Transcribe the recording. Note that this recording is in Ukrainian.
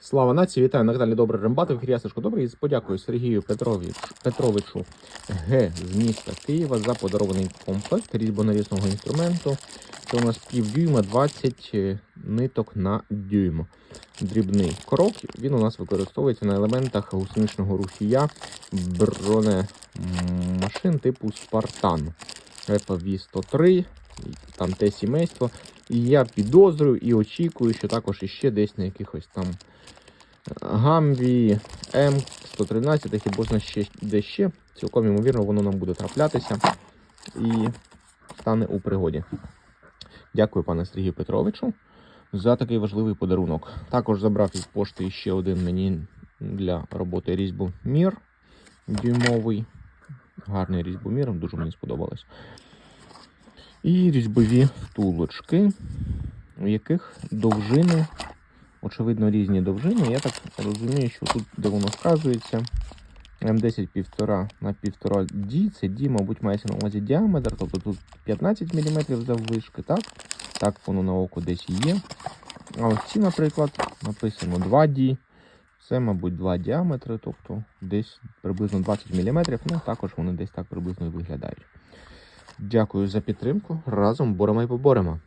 Слава нації, вітаю на каналі Добрий Рембат. В ефірі я Сашко Добрий. Подякую Сергію Петрович, Петровичу Г з міста Києва за подарований комплект різьбонарізного інструменту. Це у нас півдюйма 20 ниток на дюйм. Дрібний крок. Він у нас використовується на елементах гусеничного рушія бронемашин типу Спартан. FV 103, там те сімейство. І я підозрюю і очікую, що також іще десь на якихось там Гамбі М113, хіба зна ще де ще. Цілком ймовірно, воно нам буде траплятися і стане у пригоді. Дякую, пане Сергію Петровичу, за такий важливий подарунок. Також забрав із пошти ще один мені для роботи різьбомір дюймовий. Гарний різьбомір, дуже мені сподобалось. І різьбові втулочки, у яких довжини, очевидно, різні довжини. Я так розумію, що тут, де воно вказується, М10 1,5 на 1,5 D, це D, мабуть, мається на увазі діаметр, тобто тут 15 мм заввишки, так? Так воно на око десь є. А ось ці, наприклад, написано 2D. Це, мабуть, два діаметри, тобто десь приблизно 20 мм. Ну, також вони десь так приблизно і виглядають. Дякую за підтримку. Разом боремо і поборемо.